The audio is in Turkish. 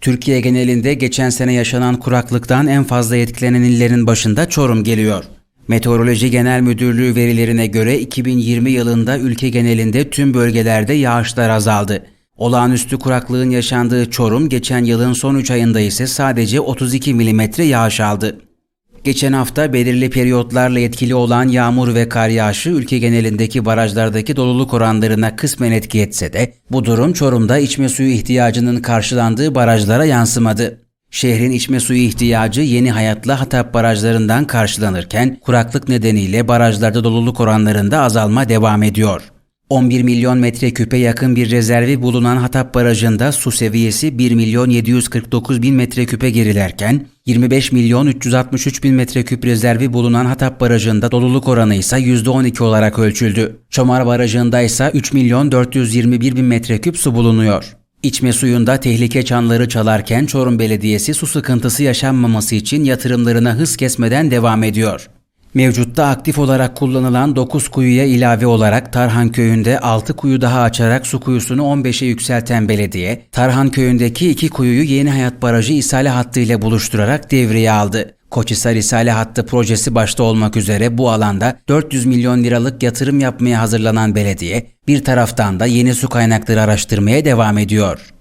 Türkiye genelinde geçen sene yaşanan kuraklıktan en fazla etkilenen illerin başında Çorum geliyor. Meteoroloji Genel Müdürlüğü verilerine göre 2020 yılında ülke genelinde tüm bölgelerde yağışlar azaldı. Olağanüstü kuraklığın yaşandığı Çorum geçen yılın son 3 ayında ise sadece 32 milimetre yağış aldı. Geçen hafta belirli periyotlarla etkili olan yağmur ve kar yağışı ülke genelindeki barajlardaki doluluk oranlarına kısmen etki etse de bu durum Çorum'da içme suyu ihtiyacının karşılandığı barajlara yansımadı. Şehrin içme suyu ihtiyacı Yeni Hayat'la Hatap barajlarından karşılanırken kuraklık nedeniyle barajlarda doluluk oranlarında azalma devam ediyor. 11 milyon metreküpe yakın bir rezervi bulunan Hatap Barajı'nda su seviyesi 1 milyon 749 bin metreküpe gerilerken 25 milyon 363 bin metreküp rezervi bulunan Hatap Barajı'nda doluluk oranı ise %12 olarak ölçüldü. Çomar Barajı'nda ise 3 milyon 421 bin metreküp su bulunuyor. İçme suyunda tehlike çanları çalarken Çorum Belediyesi su sıkıntısı yaşanmaması için yatırımlarına hız kesmeden devam ediyor. Mevcutta aktif olarak kullanılan 9 kuyuya ilave olarak Tarhan Köyü'nde 6 kuyu daha açarak su kuyusunu 15'e yükselten belediye, Tarhan Köyü'ndeki 2 kuyuyu Yeni Hayat Barajı isale hattı ile buluşturarak devreye aldı. Koçhisar İsale Hattı projesi başta olmak üzere bu alanda 400 milyon liralık yatırım yapmaya hazırlanan belediye, bir taraftan da yeni su kaynakları araştırmaya devam ediyor.